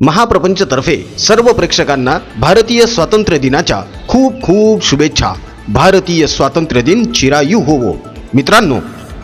महाप्रपंचतर्फे सर्व प्रेक्षकांना भारतीय स्वातंत्र्य दिनाच्या खूप खूप शुभेच्छा. भारतीय स्वातंत्र्य दिन चिरायू होवो. मित्रांनो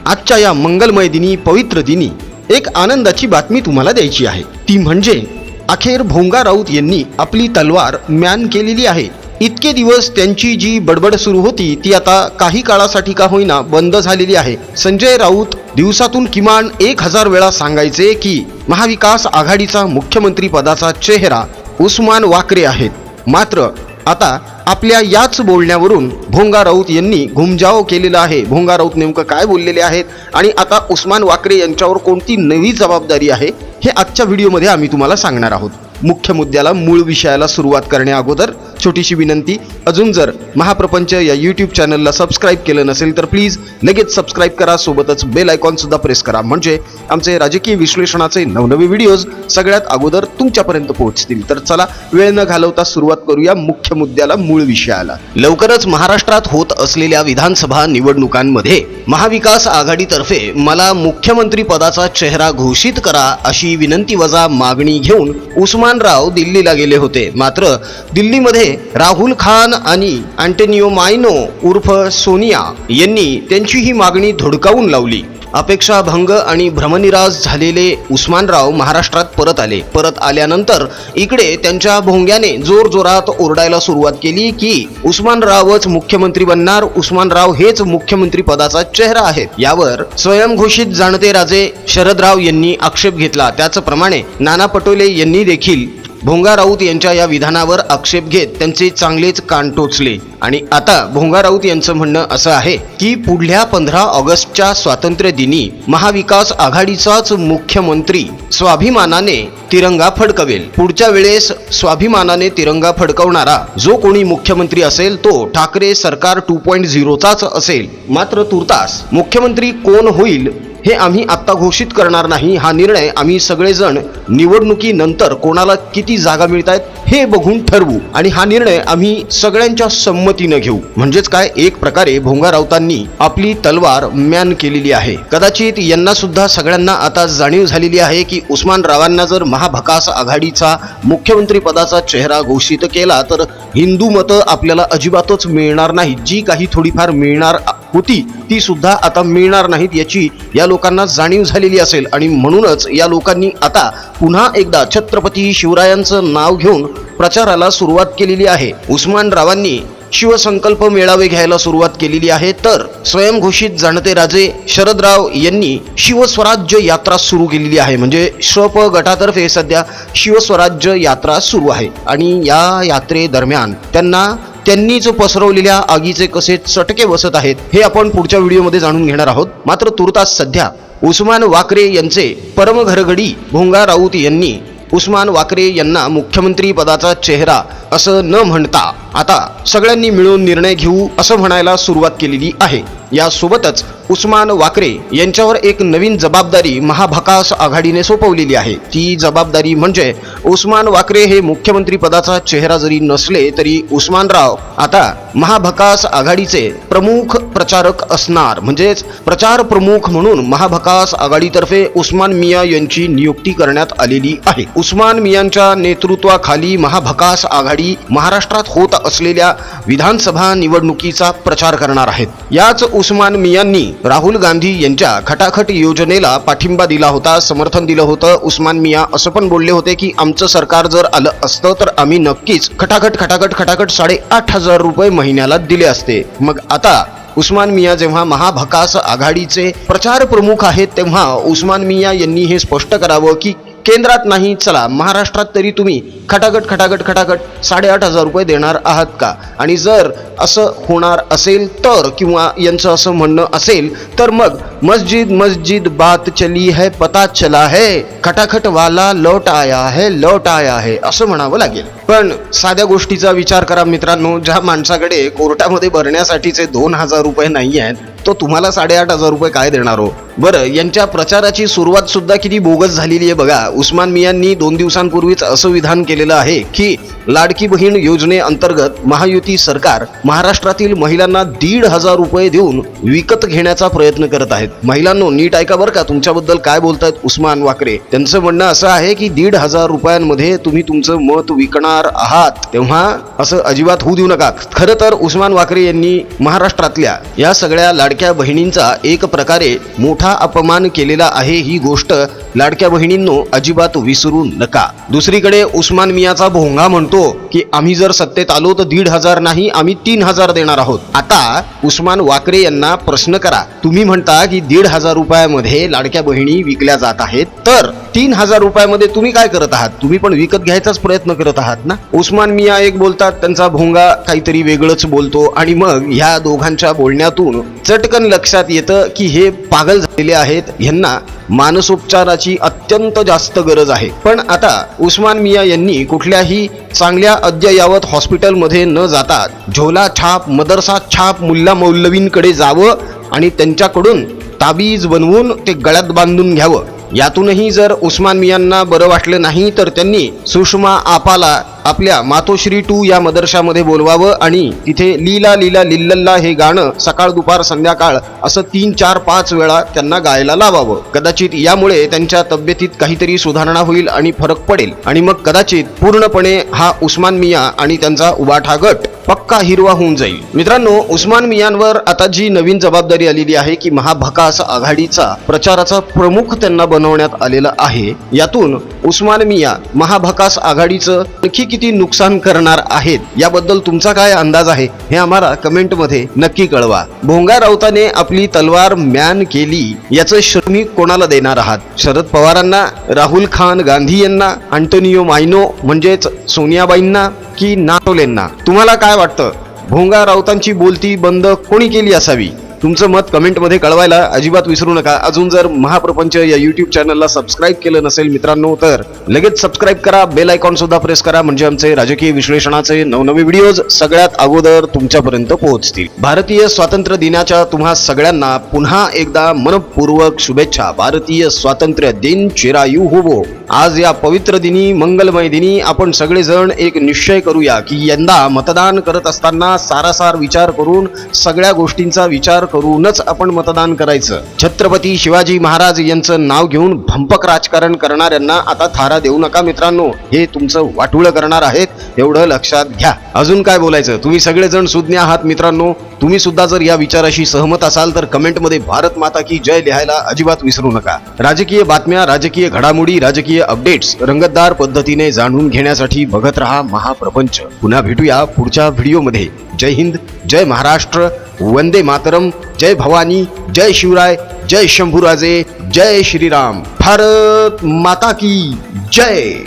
आजच्या या मंगलमय दिनी पवित्र दिनी एक आनंदाची बातमी तुम्हाला द्यायची आहे. ती म्हणजे अखेर भोंगा राऊत यांनी आपली तलवार म्यान केलेली आहे. इतके दिवस त्यांची जी बडबड सुरू होती ती आता काही काळासाठी का होईना बंद झालेली आहे. संजय राऊत दिवसातून किमान एक हजार वेळा सांगायचे की महाविकास आघाडीचा मुख्यमंत्री पदाचा चेहरा उस्मान वाकरे आहेत. मात्र आता आपल्या याच बोलण्यावरून भोंगा राऊत यांनी घुमजाव केलेला आहे. भोंगा राऊत नेमकं काय बोललेले आहेत आणि आता उस्मान वाकरे यांच्यावर कोणती नवी जबाबदारी आहे हे आजच्या व्हिडिओमध्ये आम्ही तुम्हाला सांगणार आहोत. मुख्य मुद्द्याला मूळ विषयाला सुरुवात करण्याअगोदर छोटीशी विनंती. अजून जर महाप्रपंच या यूट्यूब चॅनलला सबस्क्राईब केलं नसेल तर प्लीज लगेच सबस्क्राईब करा. सोबतच बेल आयकॉन सुद्धा प्रेस करा. म्हणजे आमचे राजकीय विश्लेषणाचे नवनवे व्हिडिओज सगळ्यात अगोदर तुमच्यापर्यंत पोहोचतील. तर चला वेळ न घालवता सुरुवात करूया मुख्य मुद्द्याला मूळ विषयाला. लवकरच महाराष्ट्रात होत असलेल्या विधानसभा निवडणुकांमध्ये महाविकास आघाडीतर्फे मला मुख्यमंत्री पदाचा चेहरा घोषित करा अशी विनंती वजा मागणी घेऊन उस्मानराव दिल्लीला गेले होते. मात्र दिल्लीमध्ये राहुल खान आणि अँटेनिओ मायनो उर्फ सोनिया यांनी त्यांची ही मागणी धुडकावून लावली. अपेक्षाभंग आणि भ्रमनिराश झालेले उस्मानराव महाराष्ट्रात परत आले. परत आल्यानंतर इकडे त्यांच्या भोंग्याने जोर जोरात ओरडायला सुरुवात केली की उस्मानरावच मुख्यमंत्री बनणार. उस्मानराव हेच मुख्यमंत्री पदाचा चेहरा आहेत यावर स्वयंघोषित जाणते राजे शरदराव यांनी आक्षेप घेतला. त्याचप्रमाणे नाना पटोले यांनी देखील भोंगा राऊत यांच्या या विधानावर आक्षेप घेत त्यांचे चांगलेच कान टोचले. आणि आता भोंगा राऊत यांचं म्हणणं असं आहे की पुढल्या पंधरा ऑगस्टच्या स्वातंत्र्य दिनी महाविकास आघाडीचाच मुख्यमंत्री स्वाभिमानाने तिरंगा फडकवेल. पुढच्या वेळेस स्वाभिमानाने तिरंगा फडकवणारा जो कोणी मुख्यमंत्री असेल तो ठाकरे सरकार टू पॉईंट झिरोचाच असेल. मात्र तुर्तास मुख्यमंत्री कोण होईल हे आम्ही आत्ता घोषित करणार नाही. हा निर्णय आम्ही सगळेजण निवडणुकीनंतर कोणाला किती जागा मिळत आहेत हे बघून ठरवू. आणि हा निर्णय आम्ही सगळ्यांच्या संमतीनं घेऊ. म्हणजेच काय? एक प्रकारे भोंगा राऊतांनी आपली तलवार म्यान केलेली आहे. कदाचित यांना सुद्धा सगळ्यांना आता जाणीव झालेली आहे की उस्मान रावांना जर महाभकास आघाडीचा मुख्यमंत्री पदाचा चेहरा घोषित केला तर हिंदू मतं आपल्याला अजिबातच मिळणार नाही जी काही थोडीफार मिळणार होती ती सुद्धा आता मिळणार नाहीत याची या लोकांना जाणीव झालेली असेल. आणि म्हणूनच या लोकांनी आता पुन्हा एकदा छत्रपती शिवरायांचं नाव घेऊन प्रचाराला सुरुवात केलेली आहे. उस्मान रावांनी शिवसंकल्प मेळावे घ्यायला सुरुवात केलेली आहे. तर स्वयंघोषित जाणते राजे शरदराव यांनी शिवस्वराज्य यात्रा सुरू केलेली आहे. म्हणजे शप गटातर्फे सध्या शिवस्वराज्य यात्रा सुरू आहे. आणि या यात्रेदरम्यान त्यांना त्यांनीच पसरवलेल्या आगीचे कसे चटके बसत आहेत हे आपण पुढच्या व्हिडिओमध्ये जाणून घेणार आहोत. मात्र तुर्तास सध्या उस्मान वाकरे यांचे परमघरगडी भोंगा राऊत यांनी उस्मान वाकरे यांना मुख्यमंत्री पदाचा चेहरा असं न म्हणता आता सगळ्यांनी मिळून निर्णय घेऊ असं म्हणायला सुरुवात केलेली आहे. यासोबतच उस्मान वाकरे यांच्यावर एक नवीन जबाबदारी महाभकास आघाडीने सोपवलेली आहे. ती जबाबदारी म्हणजे उस्मान वाकरे हे मुख्यमंत्री पदाचा चेहरा जरी नसले तरी उस्मानराव आता महाभकास आघाडीचे प्रमुख प्रचारक असणार. म्हणजेच प्रचार प्रमुख म्हणून महाभकास आघाडीतर्फे उस्मान मिया यांची नियुक्ती करण्यात आलेली आहे. उस्मान मियांच्या नेतृत्वाखाली महाभकास आघाडी महाराष्ट्रात होत असलेल्या विधानसभा निवडणुकीचा प्रचार करणार आहेत. याच उस्मान मियांनी राहुल गांधी यांच्या खटाखट योजनेला पाठिंबा दिला होता समर्थन दिलं होतं. उस्मान मिया असं पण बोलले होते की आमचं सरकार जर आलं असतं तर आम्ही नक्कीच खटाखट खटाखट खटाखट साडेआठ हजार रुपये महिन्याला दिले असते. मग आता उस्मान मिया जेव्हा महाभकास आघाडीचे प्रचार प्रमुख आहेत तेव्हा उस्मान मिया यांनी हे स्पष्ट करावं की केंद्रात नाही चला. महाराष्ट्रात तरी तुम्ही खटाखट खटाखट खटाखट साडेआठ हजार रुपये देणार आहात का? आणि जर असं होणार असेल तर किंवा यांचं असं म्हणणं असेल तर मग मस्जिद मस्जिद बात चली है पता चला है। खटाखट वाला लौट आया है लौट आया है असं म्हणावं लागेल. पण साध्या गोष्टीचा विचार करा मित्रांनो ज्या माणसाकडे कोर्टामध्ये भरण्यासाठीचे दोन हजार रुपये नाही आहेत तो तुम्हाला साडेआठ हजार रुपये काय देणार हो? बरं यांच्या प्रचाराची सुरुवात सुद्धा किती बोगस झालेली आहे बघा. उस्मान मियांनी दोन दिवसांपूर्वीच असं विधान केलेलं आहे की लाडकी बहीण योजनेअंतर्गत महायुती सरकार महाराष्ट्रातील महिलांना दीड हजार रुपये देऊन विकत घेण्याचा प्रयत्न करत आहेत. महिलांनो नीट ऐका बरं का तुमच्याबद्दल काय बोलतायत उस्मान वाकरे. त्यांचं म्हणणं असं आहे की दीड हजार रुपयांमध्ये तुम्ही तुमचं मत विकणार आहात. तेव्हा असं अजिबात होऊ देऊ नका. खरं तर उस्मान वाकरे यांनी महाराष्ट्रातल्या या सगळ्या लाडक्या बहिणींचा एक प्रकारे मोठा अपमान केलेला आहे ही गोष्ट लाडक्या बहिणींनो अजिबात विसरू नका. दुसरीकडे उस्मान मियाचा भोंगा म्हणतो की आम्ही जर सत्तेत आलो तर दीड हजार नाही आम्ही तीन हजार देणार आहोत. आता उस्मान वाकरे यांना प्रश्न करा. तुम्ही म्हणता की दीड हजार रुपयामध्ये लाडक्या बहिणी विकल्या जात आहेत. तर तीन हजार रुपयामध्ये तुम्ही काय करत आहात? तुम्ही पण विकत घ्यायचाच प्रयत्न करत आहात ना? उस्मान मिया एक बोलतात त्यांचा भोंगा काहीतरी वेगळंच बोलतो आणि मग ह्या दोघांच्या बोलण्यातून चटकन लक्षात येतं की हे पागल झालेले आहेत. ह्यांना मानसोपचाराची अत्यंत जास्त गरज आहे. पण आता उस्मान मिया यांनी कुठल्याही चांगल्या अद्ययावत हॉस्पिटलमध्ये न जाता झोला छाप मदरसा छाप मुल्ला मौलवींकडे जावं आणि त्यांच्याकडून ताबीज बनवून ते गळ्यात बांधून घ्यावं. यातूनही जर उस्मान मियांना बरं वाटलं नाही तर त्यांनी सुषमा आपाला आपल्या मातोश्री टू या मदरशामध्ये बोलवावं आणि तिथे लीला लीला लिल्लल्ला हे गाणं सकाळ दुपार संध्याकाळ असं तीन चार पाच वेळा त्यांना गायला लावावं. कदाचित यामुळे त्यांच्या तब्येतीत काहीतरी सुधारणा होईल आणि फरक पडेल. आणि मग कदाचित पूर्णपणे हा उस्मान मिया आणि त्यांचा उबाठा गट पक्का हिरवा होऊन जाईल. मित्रांनो उस्मान मियांवर आता जी नवीन जबाबदारी आलेली आहे की महाभकास आघाडीचा प्रचाराचा प्रमुख त्यांना बनवण्यात आलेला आहे यातून उस्मान मिया महाभकास आघाडीचं आणखी किती नुकसान करणार आहेत? याबद्दल तुमचा काय अंदाज आहे? हे आम्हाला कमेंटमध्ये नक्की कळवा. भोंगा राऊताने आपली तलवार मॅन केली याचं श्रमी कोणाला देणार आहात? शरद पवारांना राहुल खान गांधी यांना अँटोनियो मायनो म्हणजेच सोनियाबाईंना की नाटोलेंना? तुम्हाला काय वाटतं? भोंगा राऊतांची बोलती बंद कोणी केली असावी? तुमचं मत कमेंटमध्ये कळवायला अजिबात विसरू नका. अजून जर महाप्रपंच या युट्यूब चॅनलला सबस्क्राईब केलं नसेल मित्रांनो तर लगेच सबस्क्राईब करा. बेल आयकॉन सुद्धा प्रेस करा. म्हणजे आमचे राजकीय विश्लेषणाचे नवनवे व्हिडिओज सगळ्यात अगोदर तुमच्यापर्यंत पोहोचतील. भारतीय स्वातंत्र्य दिनाच्या तुम्हा सगळ्यांना पुन्हा एकदा मनपूर्वक शुभेच्छा. भारतीय स्वातंत्र्य दिन चिरायू होवो आज या पवित्र दिनी मंगलमय दिनी आपण सगळेजण एक निश्चय करूया की यंदा मतदान करत असताना सारासार विचार करून सगळ्या गोष्टींचा विचार करूनच आपण मतदान करायचं. छत्रपती शिवाजी महाराज यांचं नाव घेऊन भंपक राजकारण करणाऱ्यांना आता थारा देऊ नका मित्रांनो. हे तुमचं वाटुळं करणार आहेत. एवढं लक्षात घ्या. अजून काय बोलायचं? तुम्ही सगळेजण सुज्ञ आहात मित्रांनो. तुम्ही सुद्धा जर या विचाराशी सहमत असाल तर कमेंटमध्ये भारत माता की जय लिहायला अजिबात विसरू नका. राजकीय बातम्या राजकीय घडामोडी राजकीय अपडेट्स रंगतदार पद्धतीने जाणून घेण्यासाठी बघत रहा महाप्रपंच. पुन्हा भेटूया पुढच्या व्हिडिओमध्ये. जय हिंद जय महाराष्ट्र. वंदे मातरम। जय भवानी जय शिवराय जय शंभूराजे जय श्रीराम। भारत माता की जय।